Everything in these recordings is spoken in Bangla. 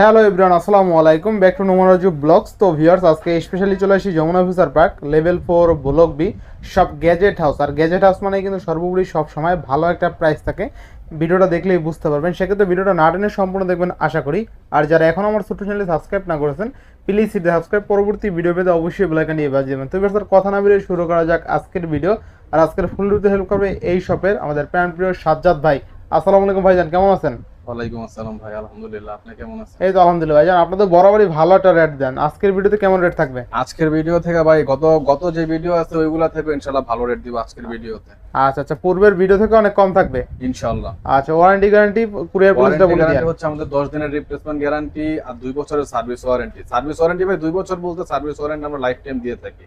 হ্যালো এভরিওয়ান আসসালামু আলাইকুম ব্যাক টু নোমরাজু ব্লগস তো ভিউয়ার্স আজকে স্পেশালি চলে আসি Jamuna Future Park level four block B সব গ্যাজেট হাউস আর গ্যাজেট হাউস মানে কিন্তু সর্বোপরি সব সময় ভালো একটা প্রাইস থাকে। ভিডিওটা দেখলেই বুঝতে পারবেন। সেক্ষেত্রে ভিডিওটা না টেনে সম্পূর্ণ দেখবেন, আশা করি। আর যারা এখন আমার ছোট্ট চ্যানেলে সাবস্ক্রাইব না করেছেন প্লিজ সিটে সাবস্ক্রাইব পরবর্তী ভিডিও পেতে অবশ্যই বেলাইকান নিয়ে বাজিয়ে দেবেন। তো এবার স্যার কথা না বেরিয়ে শুরু করা যাক আজকের ভিডিও আর আজকের ফুল রুতে হেল্প করবে এই শপের আমাদের প্যান প্রিয় সাজ্জাদ ভাই। আসসালামু আলাইকুম ভাইজান, কেমন আছেন? ওয়ালাইকুম আসসালাম ভাই আলহামদুলিল্লাহ আপনি কেমন আছেন? এই তো আলহামদুলিল্লাহ ভাইজান আপনাদের বরাবরই ভালো একটা রেট দেন। আজকের ভিডিওতে কেমন রেট থাকবে? আজকের ভিডিও থেকে ভাই গত গত যে ভিডিও আছে ওইগুলা থেকে ইনশাআল্লাহ ভালো রেট দিব আজকের ভিডিওতে আচ্ছা আচ্ছা পূর্বের ভিডিও থেকে অনেক কম থাকবে? ইনশাআল্লাহ। আচ্ছা ওয়ারেন্টি গ্যারান্টি কুরিয়ার পলিসিটা বলে গ্যারান্টি হচ্ছে আমাদের 10 দিনের রিপ্লেসমেন্ট গ্যারান্টি আর 2 বছরের সার্ভিস ওয়ারেন্টি সার্ভিস ওয়ারেন্টি ভাই 2 বছর বলতে সার্ভিস ওয়ারেন্টি আমরা লাইফ টাইম দিয়ে থাকি।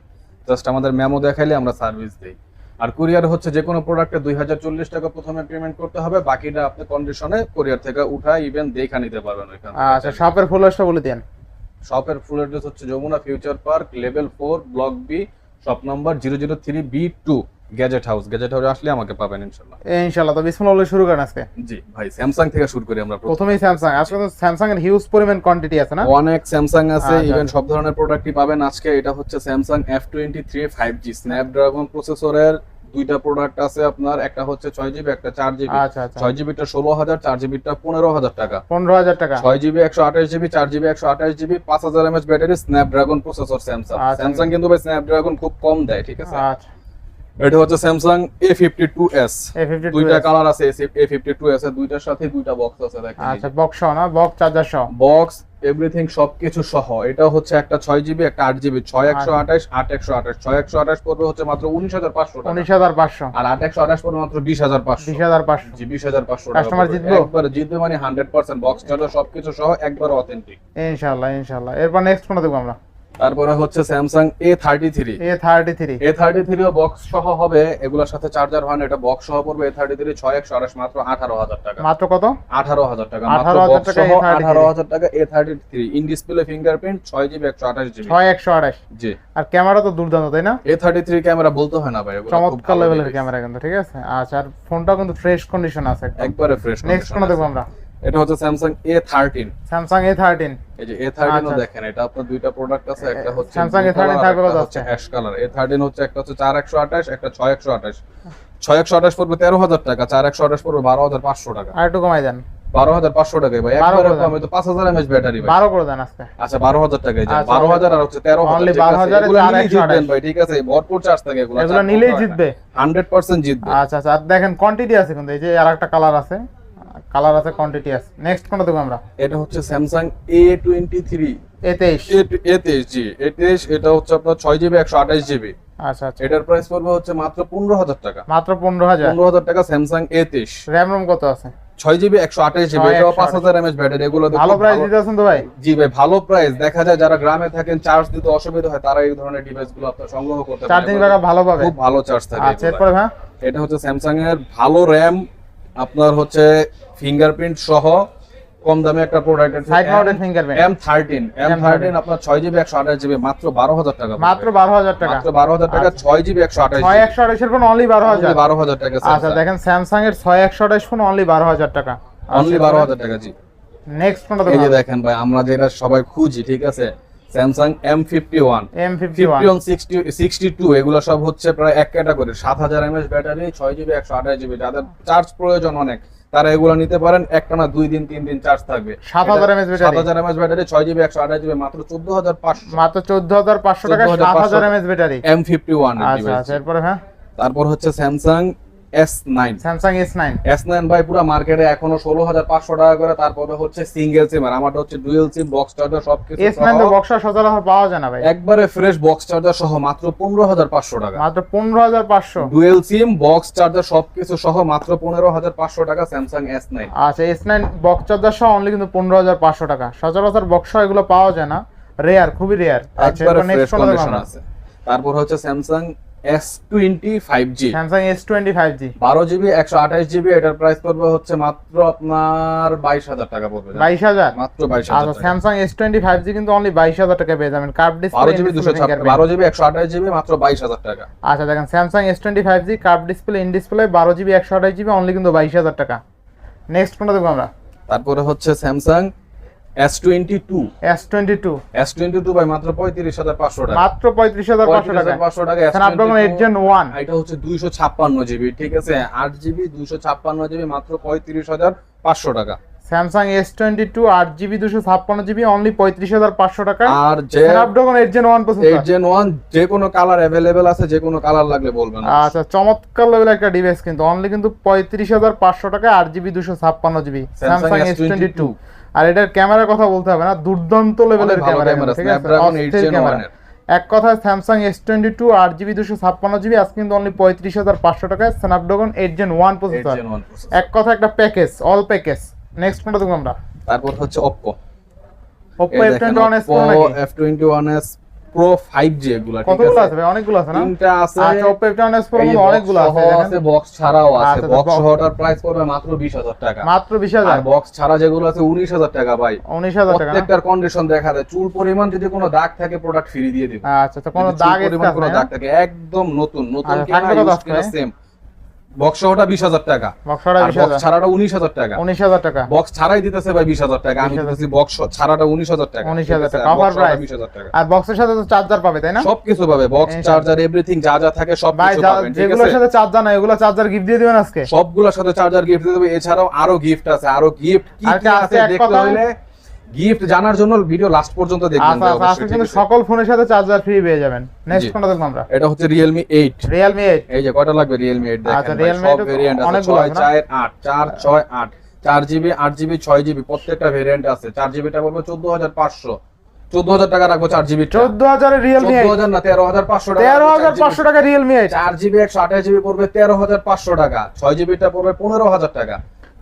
জাস্ট আমাদের মেমো দেখাইলে আমরা সার্ভিস দেই। আর কুরিয়ার হচ্ছে যে কোনো প্রোডাক্টে দুই হাজার চল্লিশ টাকা প্রথমে পেমেন্ট করতে হবে বাকিটা আপনি কন্ডিশনে কুরিয়ার থেকে উঠায় ইভেন দেখা নিতে পারবেন ওইখান। আচ্ছা শপের ফুল অ্যাড্রেসটা বলে দেন শপের ফুল অ্যাড্রেস হচ্ছে Jamuna Future Park level four block B shop number zero zero three B two Gadget House Gadget হাউসে আসলে আমাকে পাবেন ইনশাল্লাহ ইনশাআল্লাহ তো বিসমিল্লাহ বলে শুরু করেন আজকে। জি ভাই স্যামসাং থেকে শুরু করি আমরা প্রথম। প্রথমেই স্যামসাং আজকে তো স্যামসাং এর হিউজ পরিমাণ কোয়ান্টিটি আছে না? অনেক স্যামসাং আছে আচ্ছা, ইভেন আচ্ছা। সব ধরনের প্রোডাক্টই পাবেন। আজকে এটা হচ্ছে Samsung F twenty three five G Snapdragon প্রসেসরের দুইটা প্রোডাক্ট আছে আপনার একটা হচ্ছে ছয় জিবি একটা চার জিবি আচ্ছা আচ্ছা। ছয় জিবিটা ষোলো হাজার চার জিবিটা পনেরো হাজার টাকা। পনেরো হাজার টাকা। ছয় জিবি একশো আঠাশ জিবি চার জিবি একশো আঠাশ জিবি পাঁচ হাজার mAh battery Snapdragon processor Samsung আচ্ছা। স্যামসাং কিন্তু ভাই স্ন্যাপড্রাগন খুব কম দেয় ঠিক আছে? আচ্ছা। এটা হচ্ছে Samsung A fifty two S দুইটা কালার আছে এ ফিফটি টু এস দুইটার সাথে দুইটা বক্স আছে দেখেন আচ্ছা বক্স সহ না? বক্স চার্জার সহ? বক্স এভরিথিং সবকিছু সহ। এটা হচ্ছে একটা ছয় জিবি একটা আট জিবি ছয় একশো আঠাশ আট একশো আঠাশ। ছয় একশো আঠাশ পড়বে হচ্ছে মাত্র উনিশ হাজার পাঁচশো টাকা। উনিশ হাজার পাঁচশো। আর আট একশো আঠাশ পড়বে মাত্র বিশ হাজার পাঁচশো। বিশ হাজার পাঁচশো। জি বিশ হাজার পাঁচশো Customer জিতবো? একবার জিতবে মানে হান্ড্রেড পার্সেন্ট বক্স চার্জার সবকিছু সহ একবার অথেন্টিক ইনশাআল্লাহ ইনশাআল্লাহ। এরপর নেক্সট কোনটা দেখব আমরা? তারপরে হচ্ছে Samsung A thirty three A thirty three A thirty থ্রিও box সহ হবে এগুলোর সাথে চার্জার হয় না এটা বক্স সহ পড়বে এ থার্টি থ্রি ছয় একশো আঠাশ মাত্র আঠারো হাজার টাকা। মাত্র কত? আঠারো হাজার টাকা 18,000 বক্স টাকা আঠারো হাজার টাকা A thirty three in display fingerprint ছয় জিবি একশো আঠাশ জিবি ছয় একশো আঠাশ। জি। আর ক্যামেরা তো দুর্দান্ত তাই না? এ থার্টি থ্রি ক্যামেরা বলতে হয় না ভাই চমৎকার লেভেলের ক্যামেরা কিন্তু ঠিক আছে? আচ্ছা আর ফোনটাও কিন্তু ফ্রেশ কন্ডিশন আছে একবারে ফ্রেশ নেক্সট কোনটা দেখব আমরা? এটা হচ্ছে Samsung A thirteen Samsung A thirteen এই যে এ থার্টিনও আচ্ছা। দেখেন এটা আপনার দুইটা প্রোডাক্ট আছে একটা হচ্ছে blue A13 color, থাকবে কত হচ্ছে? অ্যাশ কালার এ থার্টিন হচ্ছে একটা হচ্ছে চার একশো আঠাশ একটা ছয় একশো আঠাশ। ছয় একশো আঠাশ পড়বে তেরো হাজার টাকা চার একশো আঠাশ পড়বে বারো হাজার পাঁচশো টাকা। আর একটু কমাই দেন। বারো হাজার পাঁচশো টাকায় ভাই। 12 একবারে কম তো পাঁচ হাজার এমএচ ব্যাটারি ভাই। বারো করে দেন আজকে। আচ্ছা বারো হাজার টাকায় যায় আচ্ছা, বারো হাজার আর হচ্ছে তেরো হাজার। 12,000 এ এগুলো চার নিলেই একশো জিতবেন ভাই ঠিক আছে? ভরপুর চার্জ থাকে এগুলো এগুলো নিলেই জিতবে। হান্ড্রেড পার্সেন্ট জিতবে। আচ্ছা আচ্ছা। দেখেন কোয়ান্টিটি আছে কিন্তু এই যে আর একটা কালার আছে। কালার আছে কোয়ান্টিটি আছে। নেক্সট কোনটা দেখব আমরা? এটা হচ্ছে Samsung A twenty three G এটা হচ্ছে আপনার ছয় জিবি একশো আঠাশ জিবি আচ্ছা আচ্ছা। এটার প্রাইস পড়বে হচ্ছে মাত্র পনেরো হাজার টাকা। মাত্র পনেরো হাজার? পনেরো হাজার টাকা স্যামসাং এ তেইশ র্যাম রোম কত আছে? ছয় জিবি একশো আঠাশ জিবি এটাও পাঁচ হাজার এমএচ ব্যাটারি এগুলো ভালো প্রাইস দিতে আছেন তো ভাই। জি ভাই ভালো প্রাইস দেখা যায় যারা গ্রামে থাকেন চার্জ দিতে অসুবিধা হয় তারা এই ধরনের ডিভাইসগুলো আপনার সংগ্রহ করতে পারেন। চার্জিং ব্যাকআপ ভালো পাবে। খুব ভালো চার্জ থাকে আচ্ছা। এরপরে হ্যাঁ? এটা হচ্ছে স্যামসাং এর ভালো র্যাম আপনার হচ্ছে ফিঙ্গারপ্রিন্ট সহ কম দামে একটা product side mounted fingerprint M thirteen M thirteen আপনার ছয় জিবি একশো আঠাশ জিবি মাত্র বারো হাজার টাকা। মাত্র বারো হাজার টাকা। মাত্র বারো হাজার টাকা ছয় জিবি একশো আঠাশ ছয় একশো আঠাশের ফোন অনলি বারো হাজার। বারো হাজার টাকা আচ্ছা দেখেন স্যামসাং এর ছয় একশো আঠাশ ফোন অনলি বারো হাজার টাকা। অনলি বারো হাজার টাকা জি। নেক্সট কোনটা এই যে দেখেন ভাই আমরা যেটা সবাই খুঁজি ঠিক আছে? Samsung M fifty one M fifty one sixty sixty two এগুলো সব হচ্ছে প্রায় এক ক্যাটাগরি সাত হাজার এমএচ ব্যাটারি ছয় জিবি একশো আঠাশ জিবি যাদের চার্জ প্রয়োজন অনেক তারা এগুলো নিতে পারেন একটা না দুই দিন তিন দিন চার্জ থাকবে। 7000 mAh সাত ব্যাটারি। হাজার এমএচ ব্যাটারি ছয় জিবি একশো আঠাশ জিবি মাত্র চোদ্দ হাজার পাঁচশো। মাত্র চোদ্দ হাজার পাঁচশো টাকা 14,500 সাত হাজার mAh battery M fifty one আচ্ছা আচ্ছা এরপরে হ্যাঁ? তারপর হচ্ছে Samsung S nine Samsung S nine S nine ভাই পুরো মার্কেটে এখনও ষোলো হাজার পাঁচশো টাকা করে তারপরে হচ্ছে সিঙ্গেল সিম আর আমারটা হচ্ছে ডুয়েল সিম বক্স চার্জার তো পাওয়া যায় না ভাই। একবারে ফ্রেশ বক্স চার্জার সহ মাত্র পনেরো হাজার পাঁচশো টাকা। মাত্র পনেরো হাজার পাঁচশো। ডুয়েল সিম বক্স চার্জার সবকিছু সহ মাত্র পনেরো হাজার পাঁচশো টাকা স্যামসাং এস নাইন আচ্ছা এস নাইন বক্স চার্জার সহ অনলি কিন্তু পনেরো হাজার পাঁচশো টাকা। সচরাচর বক্সা এগুলো পাওয়া যায় না। রেয়ার খুবই রেয়ার আচ্ছা নেক্সট আছে। তারপর হচ্ছে Samsung S twenty five G Samsung S twenty five G বারো জিবি একশো আঠাশ জিবি এটার প্রাইস পড়বে হচ্ছে মাত্র আপনার বাইশ হাজার টাকা পড়বে। বাইশ হাজার? মাত্র বাইশ আচ্ছা হাজার Samsung S twenty five G কিন্তু অনলি বাইশ হাজার টাকা পেয়ে যাবেন। কার্ভ বারো জিবি দুশো বারো জিবি একশো আঠাশ জিবি মাত্র বাইশ হাজার টাকা। আচ্ছা দেখেন Samsung S twenty five G curve display in display বারো জিবি একশো আঠাশ জিবি অনলি কিন্তু বাইশ হাজার টাকা। নেক্সট কোনটা দেখব আমরা। তারপরে হচ্ছে Samsung S twenty two S twenty two S twenty two ভাই মাত্র পঁয়ত্রিশ হাজার পাঁচশো টাকা। মাত্র পঁয়ত্রিশ হাজার পাঁচশো টাকা। পাঁচশো টাকা স্ন্যাপড্রাগন এইট জেন ওয়ান এটা হচ্ছে দুইশো ছাপ্পান্ন জিবি ঠিক আছে? আট জিবি মাত্র টাকা। স্যামসাং এস টোয়েন্টি টু আট জিবি দুশো ছাপ্পান্ন জিবি অনলি পঁয়ত্রিশ হাজার পাঁচশো টাকা। আর যে Snapdragon eight gen one eight gen one যে কোনো কালার অ্যাভেলেবেল আছে যে কোনো কালার লাগলে বলবেন। আচ্ছা চমৎকার লেভেল একটা ডিভাইস কিন্তু অনলি কিন্তু পঁয়ত্রিশ হাজার পাঁচশো টাকা আট জিবি দুশো ছাপ্পান্ন GB Samsung S twenty two আর এটার ক্যামেরার কথা বলতে হবে না দুর্দান্ত লেভেলের ক্যামেরা ঠিক আছে? ক্যামেরা। এক কথায় স্যামসাং এস টোয়েন্টি টু আট জিবি দুশো ছাপ্পান্ন জিবি আজ কিন্তু অনলি পঁয়ত্রিশ হাজার পাঁচশো টাকায় Snapdragon eight gen one processor এক কথা একটা প্যাকেজ অল প্যাকেজ নেক্সট কোনটা দেখব আমরা? তারপর হচ্ছে Oppo Oppo F twenty one S F twenty one S pro five G এগুলা ঠিক কতগুলো আছে? আছে ভাই? অনেকগুলো আছে না? তিনটা আছে। আচ্ছা Oppo twenty one S pro অনেকগুলো আছে। আছে বক্স ছাড়াও আছে। আচ্ছা, বক্স box- সহটার প্রাইস পড়বে মাত্র বিশ হাজার টাকা। মাত্র 20000 আর বক্স ছাড়া যেগুলো আছে উনিশ হাজার টাকা ভাই। উনিশ হাজার টাকা প্রত্যেকটার কন্ডিশন দেখা যায়। চুল পরিমাণ যদি কোনো দাগ থাকে প্রোডাক্ট ফ্রি দিয়ে দেব। আচ্ছা তো কোনো দাগ কোনো দাগ থাকে একদম নতুন নতুন আচ্ছা? কেনা সেম বিশ হাজার টাকা। বিশ বক্স ছাড়াটা উনিশ হাজার টাকা। উনিশ হাজার টাকা। বক্স ছাড়াই দিতেছে ভাই বিশ হাজার টাকা। আমি দিতেছি বক্স ছাড়াটা উনিশ হাজার টাকা। 19,000 ঠিক আছে? টাকা, আর box offer সহটা price। 20,000 টাকা। আর বক্সের সাথে তো চার্জার পাবে তাই না? সবকিছু পাবে। বক্স চার্জার এভরিথিং যা যা থাকে সব ভাই যেগুলোর সাথে চার্জার চার্জার গিফট দিয়ে দিবেন আজকে? সবগুলোর সাথে চার্জার গিফট দেবে। এছাড়াও আরও গিফট আছে আরও গিফট কি আছে দেখতে হলে গিফট জানার জন্য ভিডিও লাস্ট পর্যন্ত দেখবেন আচ্ছা ভাই আচ্ছা আজকে কিন্তু সকল ফোনের সাথে চার্জার ফ্রি পেয়ে যাবেন। নেক্সট। কোনটা দেখব আমরা? এটা হচ্ছে Realme 8 রিয়েলমি এইট এই যে কয়টা লাগবে Realme 8 দেখেন আচ্ছা, Realme সব 8 ভেরিয়েন্ট আছে অনেকগুলো 6 4 8 4 6 8 4 জিবি 8 জিবি 6 জিবি প্রত্যেকটা ভেরিয়েন্ট আছে। 4 জিবিটা বলব 14500 14000 টাকা রাখব 4 জিবি চোদ্দ হাজারের রিয়েলমি এইট 14000 না 13500 টাকা তেরো হাজার পাঁচশো টাকা রিয়েলমি 4 জিবি 128 জিবি পড়বে 13500 টাকা। 6 জিবিটা পড়বে 15000 টাকা।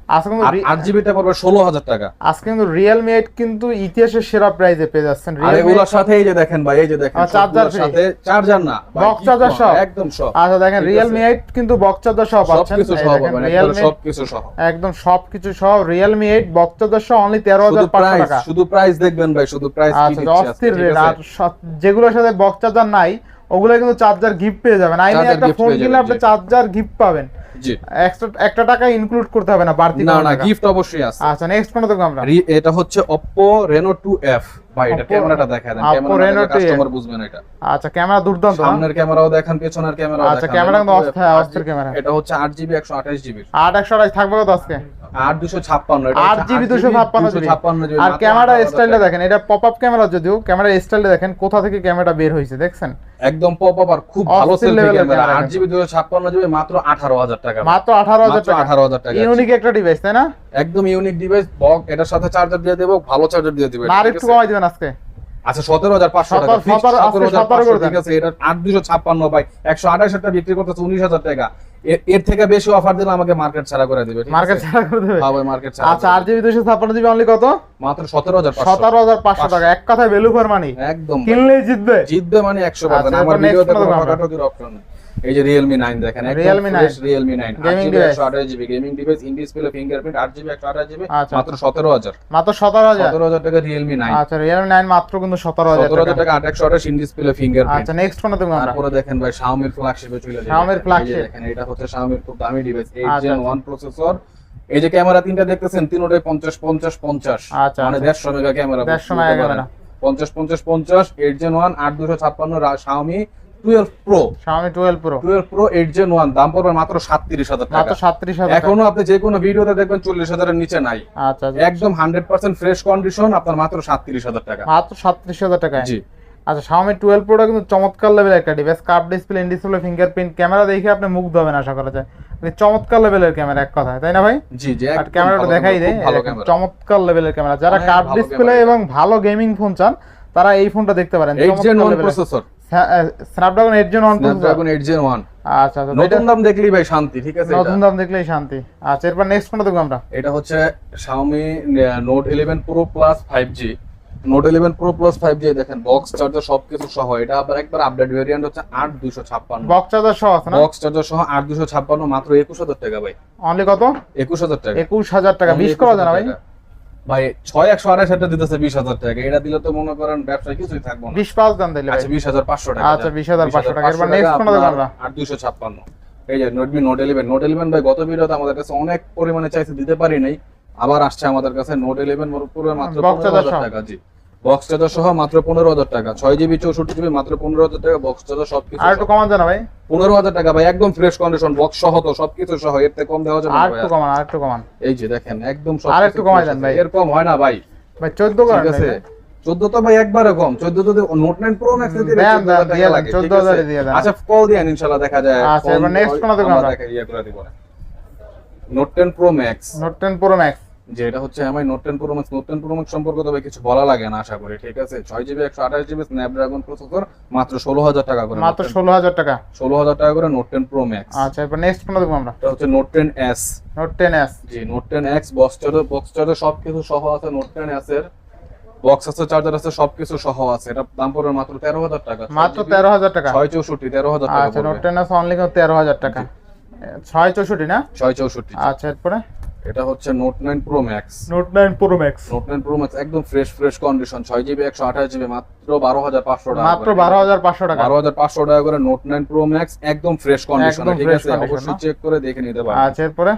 আজকে কিন্তু আর রি- 8 জিবিটা পড়বে 16000 টাকা। আজকে কিন্তু রিয়েলমি এইট কিন্তু ইতিহাসের সেরা প্রাইজে পেয়ে যাচ্ছেন। আর এগুলোর সাথে এই যে দেখেন ভাই এই যে দেখেন চার্জার সাথে চার্জার না। ভাই, Box কি charger কম, সহ? একদম সব। আচ্ছা দেখেন রিয়েলমি এইট কিন্তু বক্স চার্জার সহ পাচ্ছেন। সবকিছু সহ পাবেন সবকিছু সহ। একদম সবকিছু সহ রিয়েলমি এইট বক্স চার্জার সহ অনলি তেরো হাজার পাঁচশো প্রাইস টাকা। শুধু প্রাইস দেখবেন ভাই শুধু প্রাইস আচ্ছা অস্থির রেট আর যেগুলোর সাথে বক্স চার্জার নাই ওগুলো কিন্তু চার্জার গিফট পেয়ে যাবেন। আইনে একটা ফোন কিনলে আপনি চার্জার গিফট পাবেন। একটা টাকা ইনক্লুড করতে হবে না বাড়তি না না গিফট অবশ্যই আছে। আচ্ছা নেক্সট কোন দেখব আমরা। এটা হচ্ছে Oppo Reno 2F ভাই এটা ক্যামেরাটা দেখায় দেন। ক্যামেরা কাস্টমার বুঝবেন এটা। আচ্ছা ক্যামেরা দুর্দান্ত? সামনের ক্যামেরাও দেখেন পেছনের ক্যামেরাও আচ্ছা, ক্যামেরা কিন্তু অস্থির- 2F, অস্থির ক্যামেরা। এটা হচ্ছে 8GB 128 জিবি আট একশো আঠাশ থাকবে কত আজকে? 8256 এটা আট জিবি দুশো ছাপ্পান্ন আর ক্যামেরা স্টাইলটা দেখেন এটা পপ আপ ক্যামেরা যদিও ক্যামেরা স্টাইলটা দেখেন কোথা থেকে ক্যামেরাটা বের হয়েছে দেখছেন? একদম পপ আপ আর খুব ভালো সেলফি level এর ক্যামেরা ক্যামেরা 8GB 256 জিবি মাত্র 18000 টাকা। মাত্র আঠারো হাজার টাকা। 18000 টাকা। ইউনিক একটা ডিভাইস তাই না? একদম ইউনিক ডিভাইস বক এটার সাথে চার্জার দিয়ে দেবো ভালো চার্জার দিয়ে দিবে। আর একটু কমাই দিবেন আজকে। আচ্ছা সতেরো হাজার পাঁচশো টাকা। সতেরো-। ঠিক আছে এটা আট দুশো ছাপ্পান্ন ভাই একশো আঠাশ টাকা বিক্রি করতেছে উনিশ হাজার টাকা। এর- থেকে বেশি অফার দিলে আমাকে মার্কেট ছাড়া করে দিবে মার্কেট ছাড়া করে দেবে? হ্যাঁ ভাই মার্কেট ছাড়া আচ্ছা আট জিবি দুশো ছাপ্পান্ন জিবি অনলি কত? মাত্র সতেরো হাজার সতেরো হাজার পাঁচশো টাকা। এক কথায় ভ্যালু ফর মানি একদম। কিনলেই জিতবে। জিতবে মানে একশো আচ্ছা, পার্সেন্ট আমার ভিডিওতে কোনো কোনো কাটাকুটির অপশন নেই। এই যে রিয়েলমি নাইন দেখেন Realme 9 Realme nine Gaming device। একশো আঠাশ GB gaming device in display fingerprint আট জিবি একশো আঠাশ জিবি আচ্ছা। মাত্র সতেরো হাজার মাত্র সতেরো হাজার সতেরো হাজার টাকা রিয়েলমি নাইন আচ্ছা রিয়েলমি নাইন মাত্র কিন্তু সতেরো হাজার সতেরো হাজার টাকা টাকা আট একশো আঠাশ ইন ডিসপ্লে ফিঙ্গারপ্রিন্ট আচ্ছা নেক্সট কোন দেখব আমরা তারপরে দেখেন ভাই Xiaomi এর ফ্ল্যাগশিপে চলে যাবে Xiaomi এর। দেখেন এটা হচ্ছে Xiaomi এর খুব দামি ডিভাইস 8 আচ্ছা, Gen আচ্ছা। 1 প্রসেসর এই যে ক্যামেরা তিনটা দেখতেছেন তিনটাই 50 50 50 আচ্ছা, মানে আচ্ছা। 150 mega camera 150 mega camera. 50 50 50 8 Gen 1 8256 রা- Xiaomi 12 Pro Xiaomi 12 Pro 12 Pro 8 Gen 1 দাম পড়বে মাত্র 37000 টাকা। মাত্র সাতত্রিশ হাজার টাকা। এখনও আপনি যে কোনো ভিডিওতে দেখবেন 40000 এর নিচে নাই। আচ্ছা আচ্ছা। একদম 100% ফ্রেশ কন্ডিশন আপনার মাত্র 37000 টাকা। মাত্র জি। আচ্ছা Xiaomi 12 Pro কিন্তু চমৎকার লেভেলের একটা device curve display in display fingerprint camera দেখে আপনি মুগ্ধ হবেন আশা করা যায়। মানে চমৎকার লেভেলের ক্যামেরা এক কথায় তাই না ভাই? জি জি আর ক্যামেরাটা দেখাই দেয় চমৎকার লেভেলের ক্যামেরা যারা কার্ভ ডিসপ্লে এবং ভালো গেমিং ফোন চান তারা এই ফোনটা দেখতে পারেন। 8 Gen 1 processor Snapdragon 8 Gen 1 Snapdragon 8 Gen 1 আচ্ছা আচ্ছা নতুন দাম দেখলেই ভাই শান্তি ঠিক আছে? নতুন দাম দেখলেই শান্তি। আচ্ছা এরপর নেক্সট ফোনটা দেখব আমরা? এটা হচ্ছে Xiaomi Note 11 Pro Plus 5G Note 11 Pro Plus 5G দেখেন বক্স চার্জার সবকিছু সহ। এটা আবার একবার আপডেট ভেরিয়েন্ট হচ্ছে 8256 বক্স চার্জার সহ আছে না? বক্স চার্জার সহ 8256 মাত্র 21000 টাকা ভাই। অনলি কত? 21000 টাকা। একুশ হাজার টাকা। বিশ করা যায় না 21,000 ভাই ছয় একশো আড়াইশ হাজার দিতেছে 20000 টাকা। এটা দিলে তো মনে করেন ব্যবসায় কিছুই থাকব না। বিশ পাঁচ দাম দিলে ভাই। আচ্ছা 20500 টাকা। আচ্ছা, 20,500 টাকা। এরপর next কোনটা দেখব? আমরা? 8256 এই যে Redmi Note 11 Note 11 ভাই গত ভিডিওতে আমাদের কাছে অনেক পরিমাণে চাইছে দিতে পারি নাই। আবার আসছে আমাদের কাছে নোট ইলেভেন পুরো মাত্র পাঁচ হাজার টাকা জি। বক্স চার্জার সহ মাত্র পনেরো হাজার টাকা। ছয় জিবি চৌষট্টি জিবি মাত্র পনেরো হাজার টাকা বক্স চার্জার সবকিছু আর একটু কমান জানা ভাই। পনেরো হাজার টাকা ভাই একদম ফ্রেশ কন্ডিশন বক্স সহ তো সবকিছু সহ এর থেকে কম দেওয়া যাবে আর একটু কমান আর একটু কমান। এই যে দেখেন একদম আর একটু কমায় দেন ভাই। এর কম হয় না ভাই। ভাই চোদ্দ ঠিক আছে? চোদ্দ তো ভাই একবারে কম। চোদ্দ তো নোট নাইন প্রো ম্যাক্স দেন, 14,000 এ দিয়ে দেন। আচ্ছা কল দিয়ে ইনশাআল্লাহ দেখা যায়। আচ্ছা, এবার next কোনো আমরা। দেখা ইয়ে করে দিব। Note ten pro max note ten pro max যে এটা হচ্ছে আমার note ten pro max note ten pro max সম্পর্কে তবে কিছু বলা লাগে না আশা করি ঠিক আছে? ছয় জিবি একশো আঠাশ জিবি স্ন্যাপড্রাগন প্রসেসর মাত্র ষোলো হাজার টাকা করে মাত্র ষোলো হাজার টাকা। ষোলো হাজার টাকা করে নোট টেন প্রো ম্যাক্স আচ্ছা এরপর নেক্সট কোনটা দেখব আমরা। এটা হচ্ছে note ten S note ten S G note ten X box charger box charger সবকিছু সহ আছে নোট টেন এস এর। বক্স আছে চার্জার আছে সবকিছু সহ আছে। এটা দাম পড়বে মাত্র তেরো হাজার টাকা। মাত্র তেরো হাজার টাকা। ছয় চৌষট্টি তেরো হাজার টাকা আচ্ছা নোট টেন এস অনলি তেরো হাজার টাকা। ছয় চৌষট্টি না? ছয় চৌষট্টি আচ্ছা এরপরে? এটা হচ্ছে note nine pro max note nine pro max note nine pro max একদম ফ্রেশ ফ্রেশ কন্ডিশন ছয় জিবি একশো আঠাশ জিবি মাত্র বারো হাজার পাঁচশো টাকা মাত্র বারো হাজার পাঁচশো টাকা। বারো হাজার পাঁচশো টাকা করে নোট নাইন প্রো ম্যাক্স একদম ফ্রেশ কন্ডিশন ঠিক আছে? অবশ্যই চেক করে দেখে নিতে পারেন আচ্ছা এরপরে?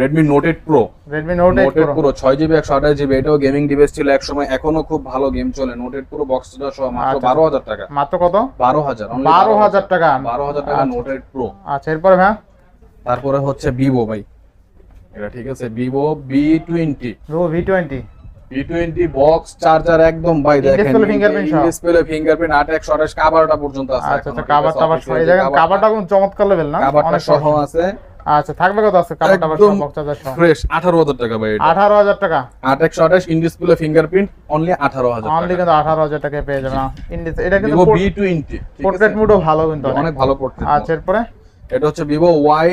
Redmi note eight pro Redmi note eight note eight pro pro ছয় জিবি একশো আঠাশ জিবি এটাও গেমিং ডিভাইস ছিল এক সময় এখনও খুব ভালো গেম চলে। নোট এইট প্রো বক্স সহ মাত্র আচ্ছা। বারো হাজার টাকা। মাত্র কত? বারো হাজার only বারো হাজার টাকা। বারো হাজার টাকা আচ্ছা। নোট এইট প্রো আচ্ছা এরপরে ভাই তারপরে হচ্ছে ভিভো ভাই। এটা ঠিক আছে Vivo V twenty Vivo V twenty box charger একদম ভাই দেখেন। ডিসপ্লে ফিঙ্গারপ্রিন্ট আট একশো আঠাশ কাভারটা পর্যন্ত আছে আচ্ছা আচ্ছা এই জায়গায় কাবারটা কোন চমৎকার লেভেল না? কাভারটা সহ আছে। আচ্ছা থাকবে কত আছে কাপড় টাপড় সব বক্সাদার বক্স সহ ফ্রেশ আঠারো হাজার টাকা ভাই এটা। আঠারো হাজার টাকা? আট একশো আঠাশ ইন ডিসপ্লে ফিঙ্গারপ্রিন্ট অনলি আঠারো হাজার অনলি কিন্তু আঠারো হাজার টাকায় পেয়ে যাবেন। ইন্ডিস এটা কিন্তু ভিভো বি টোয়েন্টি পোর্ট্রেট মোডও ভালো কিন্তু অনেক। অনেক। ভালো পোর্ট্রেট আচ্ছা এরপরে? এটা হচ্ছে Vivo Y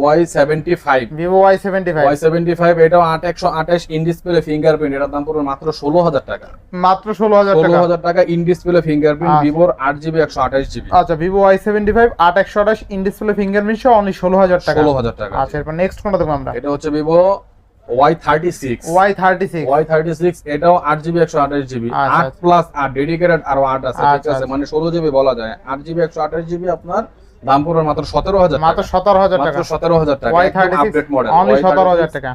Y seventy five Vivo Y seventy five Y seventy five এটাও আট একশো আঠাশ ইন ডিসপ্লে ফিঙ্গারপ্রিন্ট এটার দাম পড়বে মাত্র ষোলো হাজার টাকা। মাত্র ষোলো হাজার ষোলো টাকা হাজার টাকা ইন ডিসপ্লে ফিঙ্গারপ্রিন্ট। ভিভোর আট জিবি একশো আঠাশ জিবি। আচ্ছা ভিভো ওয়াই সেভেন্টি ফাইভ আট একশো আঠাশ ইন ডিসপ্লে ফিঙ্গারপ্রিন্ট সহ অনলি ষোলো হাজার টাকা। ষোলো হাজার টাকা। আচ্ছা এরপর নেক্সট কোনটা দেখব আমরা? এটা হচ্ছে Vivo Y thirty six Y thirty six Y thirty six এটাও আট জিবি একশো আঠাশ জিবি। আচ্ছা, আট আচ্ছা। প্লাস আট ডেডিকেটেড আরও আছে ঠিক আচ্ছা, আছে? আচ্ছা। মানে ষোলো জিবি বলা যায়। আট জিবি একশো আঠাশ জিবি আপনার দাম পড়বে মাত্র সতেরো হাজার মাত্র সতেরো হাজার টাকা। সতেরো হাজার টাকা। Y36 আপডেট মডেল only 17,000 টাকা।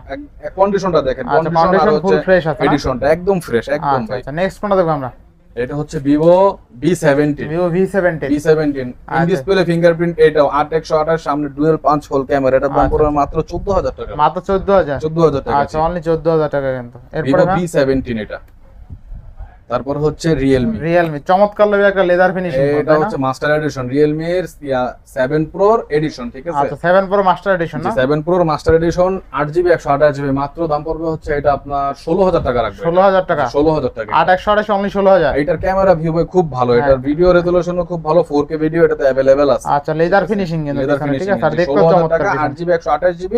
কন্ডিশনটা দেখেন। আচ্ছা কন্ডিশন ফুল ফ্রেশ আছে এডিশনটা একদম ফ্রেশ একদম আচ্ছা আচ্ছা নেক্সট কোনটা দেখব আমরা? এটা হচ্ছে Vivo V seventeen Vivo V seventeen in আচ্ছা। ডিসপ্লে ফিঙ্গারপ্রিন্ট এটাও আট একশো আঠাশ সামনে ডুয়েল পাঁচ হোল ক্যামেরা এটার দাম আচ্ছা। পড়বে মাত্র চোদ্দ হাজার টাকা। মাত্র চোদ্দ হাজার? চোদ্দ হাজার টাকা আচ্ছা অনলি চোদ্দ হাজার টাকা কিন্তু। ভিভো বি সেভেন্টিন এটা। তারপর হচ্ছে রিয়েলমি রিয়েলমি চমৎকার লেভেল একটা লেদার ফিনিশ এটা হচ্ছে মাস্টার এডিশন রিয়েলমি এর 7 প্রো এডিশন ঠিক আছে? আচ্ছা 7 প্রো মাস্টার এডিশন না? 7 pro master addition 8GB 128GB মাত্র দাম পড়বে হচ্ছে এটা আপনার 16000 টাকা লাগবে 16000 টাকা। 16000 টাকা। 8128 only 16000 এটার ক্যামেরা ভিউ ভাই খুব ভালো এটার ভিডিও রেজোলিউশনও খুব ভালো 4K ভিডিও এটাতে अवेलेबल আছে। আচ্ছা লেদার ফিনিশিং কিন্তু ঠিক আছে? আর দেখতে চমৎকার 8GB 128GB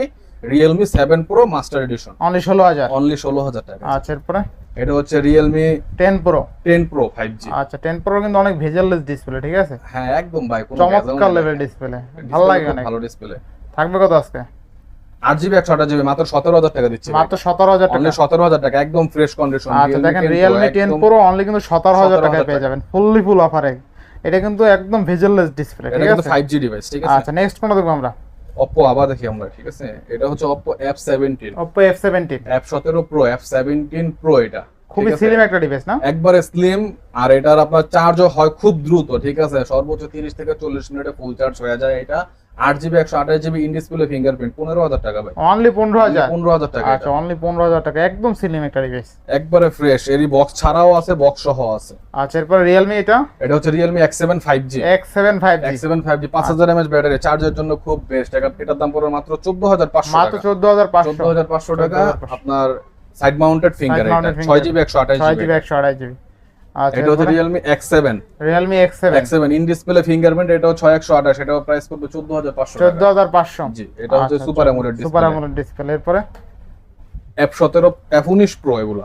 Realme seven pro master edition only ষোলো হাজার। অনলি ষোলো হাজার টাকা। আচ্ছা এরপরে? এটা হচ্ছে Realme ten pro ten pro five G আচ্ছা টেন প্রো কিন্তু অনেক ভেজারলেস ডিসপ্লে ঠিক আছে? হ্যাঁ একদম ভাই চমৎকার লেভেল ডিসপ্লে ভালো লাগে অনেক। ভালো ডিসপ্লে থাকবে কত আজকে? আট জিবি একশো আঠাশ জিবি মাত্র সতেরো হাজার টাকা দিচ্ছি মাত্র সতেরো হাজার টাকা। সতেরো হাজার টাকা একদম ফ্রেশ কন্ডিশন আচ্ছা দেখেন রিয়েলমি টেন প্রো অনলি কিন্তু সতেরো হাজার টাকায় পেয়ে যাবেন। ফুললি ফুল অফারে এটা কিন্তু একদম ভেজারলেস ডিসপ্লে ঠিক আছে? ফাইভ জি ডিভাইস ঠিক আছে? আচ্ছা নেক্সট কোনটা দেখব আমরা। অপো আবার দেখি আমরা ঠিক আছে? এটা হচ্ছে Oppo F seventeen Oppo F seventeen F সতেরো প্রো এফ সেভেন্টিন প্রো এটা খুবই স্লিম একটা ডিভাইস না? একবারে স্লিম আর এটার আপনার চার্জও হয় খুব দ্রুত ঠিক আছে? সর্বোচ্চ তিরিশ থেকে চল্লিশ মিনিটে ফুল চার্জ হয়ে যায় এটা। আট জিবি একশো আঠাশ জিবি ইন ডিসপ্লে ফিঙ্গারপ্রিন্ট পনেরো হাজার টাকা ভাই। অনলি পনেরো হাজার? পনেরো হাজার টাকা আচ্ছা অনলি পনেরো হাজার টাকা। একদম স্লিম একটা ডিভাইস একবারে ফ্রেশ এরই বক্স ছাড়াও আছে বক্স সহ আছে। আচ্ছা এরপর রিয়েলমি এটা? এটা হচ্ছে Realme X seven five G X seven five X seven five G পাঁচ হাজার এমএচ ব্যাটারি চার্জের জন্য খুব বেস্ট এটার দাম পড়বে মাত্র চোদ্দ হাজার পাঁচশো মাত্র চোদ্দ হাজার পাঁচশো। চোদ্দ হাজার পাঁচশো টাকা আপনার সাইড মাউন্টেড ফিঙ্গার ছয় জিবি একশো আঠাশ জিবি একশো আড়াই জিবি। এটা হচ্ছে seven Realme X seven X in display fingerprint এটাও ছয় একশো আঠাশ এটাও প্রাইস জি এটা হচ্ছে super AMOLED super display AMOLED এরপরে? এগুলো।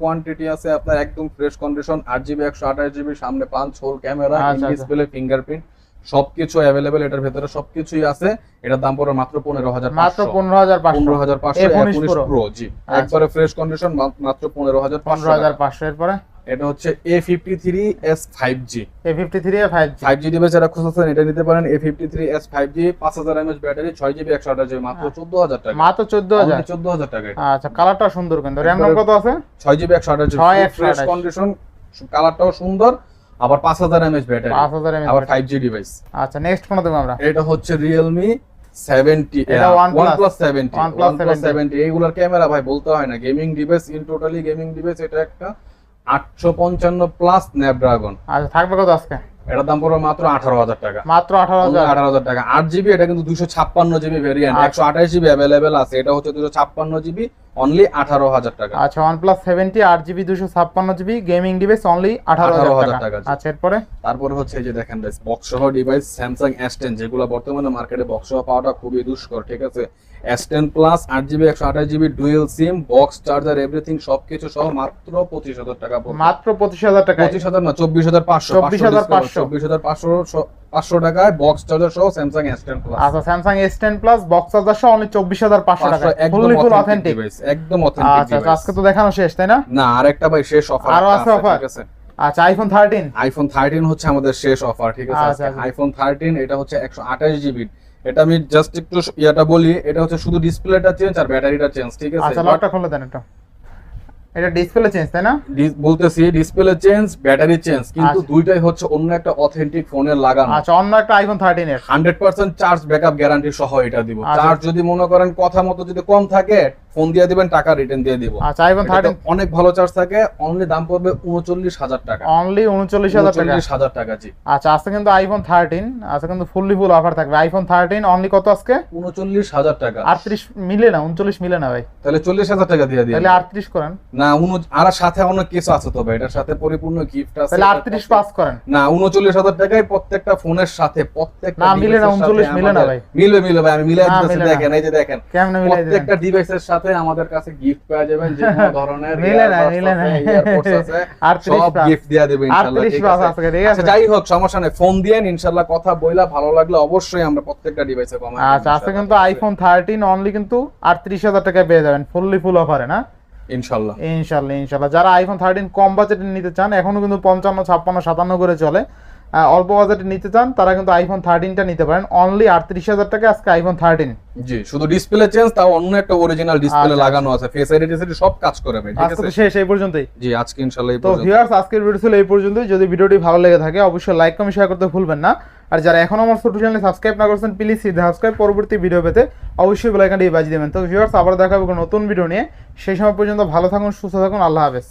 কোয়ান্টিটি আছে আপনার একদম ফ্রেশ কন্ডিশন আট জিবি একশো আঠাশ জিবি সামনে পাঁচ হোল ক্যামেরা আচ্ছা, আচ্ছা। ডিসপ্লে ফিঙ্গারপ্রিন্ট সবকিছু অ্যাভেলেবেল এটার ভেতরে সবকিছুই আছে। এটার দাম পড়বে মাত্র পনেরো হাজার মাত্র পনেরো হাজার পনেরো হাজার পাঁচশো F19 এফ উনিশ Pro। প্রো জি। আচ্ছা। একবারে ফ্রেশ কন্ডিশন মাত্র পনেরো হাজার পনেরো হাজার পাঁচশো এরপরে? এটা হচ্ছে A fifty three S five G A fifty three five G five G যারা এটা নিতে পারেন A fifty three S five G পাঁচ হাজার এমএচ ব্যাটারি ছয় জিবি একশো আঠাশ জিবি মাত্র চোদ্দ হাজার টাকা। মাত্র চোদ্দ হাজার? চোদ্দ হাজার টাকা আচ্ছা কালারটা সুন্দর কিন্তু। র্যাম কত আছে? ছয় জিবি একশো আঠাশ জিবি ফ্রেশ কন্ডিশন কালারটাও সুন্দর। আবার পাঁচ হাজার এমএচ ব্যাটারি। পাঁচ হাজার আবার ফাইভ জি ডিভাইস আচ্ছা নেক্সট ফোন দেবো আমরা? এটা হচ্ছে রিয়েলমি সেভেন্টি এটা OnePlus। ওয়ানপ্লাস সেভেন্টি OnePlus 70 এইগুলোর ক্যামেরা ভাই বলতে হয় না। Gaming device in totally gaming device এটা একটা আটশো পঞ্চান্ন প্লাস স্ন্যাপড্রাগন আচ্ছা থাকবে কত আজকে? এটার দাম পড়বে মাত্র আঠারো হাজার টাকা। মাত্র আঠারো হাজার? আঠারো হাজার টাকা। আট জিবি এটা কিন্তু দুশো ছাপ্পান্ন জিবি ভেরিয়েন্ট আচ্ছা। একশো আঠাশ জিবি অ্যাভেলেবেল আছে। এটা হচ্ছে দুশো ছাপ্পান্ন জিবি অনলি আঠারো হাজার টাকা। আচ্ছা ওয়ান প্লাস সেভেন্টি আট জিবি দুশো ছাপ্পান্ন জিবি গেমিং ডিভাইস অনলি আঠারো 18,000 হাজার টাকা, আচ্ছা এরপরে? তারপরে হচ্ছে এই যে দেখেন বক্স সহ ডিভাইস স্যামসাং এস টেন যেগুলো বর্তমানে মার্কেটে বক্স সহ পাওয়াটা খুবই দুষ্কর ঠিক আছে? এস টেন প্লাস আট জিবি একশো আঠাশ GB dual SIM box charger everything সবকিছু সহ মাত্র পঁচিশ হাজার টাকা মাত্র পঁচিশ হাজার টাকা পঁচিশ হাজার না চব্বিশ হাজার পাঁচশো 24,500 চব্বিশ হাজার পাঁচশো। পাঁচশো টাকায় বক্স চার্জার সহ আচ্ছা বক্স চার্জার সহ অনলি চব্বিশ হাজার পাঁচশো টাকা ফুললি ফুল অথেন্টিক অথেন্টিক একদম অথেন্টিক আচ্ছা আচ্ছা, আজকে তো দেখানো শেষ তাই না? না আরেকটা ভাই শেষ অফার আরও আছে offer? ঠিক আছে। আচ্ছা আইফোন থার্টিন আইফোন থার্টিন হচ্ছে আমাদের শেষ অফার ঠিক আছে আচ্ছা, আচ্ছা। আইফোন থার্টিন এটা হচ্ছে একশো আঠাশ জিবি এটা আমি জাস্ট একটু ইয়াটা বলি এটা হচ্ছে শুধু ডিসপ্লেটা চেঞ্জ আর ব্যাটারিটা চেঞ্জ ঠিক আছে? আচ্ছা লকটা খুলে দেন একটু। এটা ডিসপ্লে চেঞ্জ তাই না? বলতেছি ডিসপ্লে চেঞ্জ ব্যাটারি চেঞ্জ কিন্তু আচ্ছা। দুইটাই হচ্ছে অন্য একটা অথেন্টিক ফোনের লাগানো। আচ্ছা অন্য একটা আইফোন থার্টিন এর। Hundred percent charge backup guarantee সহ এটা দিব। আচ্ছা। চার্জ যদি মনে করেন কথা মতো যদি কম থাকে ফোন দিয়ে দিবেন টাকা রিটার্ন দিয়ে দিব। আচ্ছা আইফোন এটাতে থার্টিন অনেক ভালো চার্জ থাকে অনলি দাম পড়বে উনচল্লিশ হাজার টাকা। অনলি উনচল্লিশ হাজার টাকা। উনচল্লিশ হাজার টাকা জি। আচ্ছা আজকে কিন্তু আইফোন থার্টিন আজকে কিন্তু ফুললি ফুল অফার থাকবে। আইফোন থার্টিন অনলি কত আজকে? উনচল্লিশ হাজার টাকা। আটত্রিশ মিলে না উনচল্লিশ মিলে না ভাই। তাহলে চল্লিশ হাজার টাকা দিয়ে দিই তাহলে আটত্রিশ করেন। না আর সাথে অনেক কিছু আছে তবে এটার সাথে পরিপূর্ণ গিফট আছে। তাহলে আটত্রিশ পাস করেন। না উনচল্লিশ হাজার টাকায় প্রত্যেকটা ফোনের সাথে প্রত্যেকটা না, মিলে না, device এর সাথে 39 মিলে না ভাই। মিলবে মিলবে ভাই আমি মিলে দিতেছি মিলে দেখেন এই যে দেখেন কেমনে মিলাই দিবেন? প্রত্যেকটা ডিভাইসের সাথে আমাদের কাছে গিফট পাওয়া যাবেন যে কোনো ধরনের মিলে না, মিলে না। 38 সব গিফট দিয়ে দেবে ইনশাআল্লাহ 38 ঠিক আছে। ঠিক আচ্ছা আছে? যাই হোক সমস্যা নেই ফোন দিয়েন ইনশাআল্লাহ কথা বইলা ভালো লাগলে অবশ্যই আমরা প্রত্যেকটা ডিভাইসে কমাই আচ্ছা আজকে কিন্তু আইফোন থার্টিন অনলি কিন্তু আটত্রিশ হাজার টাকায় পেয়ে যাবেন ফুললি ফুল অফারে না? ইনশাআল্লাহ ইনশাল্লাহ ইনশাল্লাহ। যারা আইফোন থার্টিন কম বাজেটে নিতে চান এখনও কিন্তু পঞ্চান্ন ছাপ্পান্ন সাতান্ন করে চলে। অল্প বাজেটে নিতে চান তারা কিন্তু আইফোন থার্টিনটা নিতে পারেন। অনলি আটত্রিশ হাজার টাকা আজকে আইফোন থার্টিন জি শুধু ডিসপ্লে চেঞ্জ তাও অন্য একটা অরিজিনাল ডিসপ্লে আচ্ছা, লাগানো আছে। ফেস আইডি সব কাজ করে ভাই ঠিক আছে? শেষ এই পর্যন্তই। জি আজকে ইনশাআল্লাহ এই তো ভিউয়ার্স আজকের ভিডিও ছিল এই পর্যন্তই। যদি ভিডিওটি ভালো লেগে থাকে অবশ্যই লাইক কমেন্ট শেয়ার করতে ভুলবেন না। আর যারা এখন আমার ছোট চ্যানেলে সাবস্ক্রাইব না করছেন প্লিজ সাবস্ক্রাইব পরবর্তী ভিডিও পেতে অবশ্যই বেলাইকানটি বাজিয়ে দেবেন। তো ভিউয়ার্স আবার দেখা হবে নতুন ভিডিও নিয়ে। সেই সময় পর্যন্ত ভালো থাকুন, সুস্থ থাকুন। আল্লাহ হাফেজ।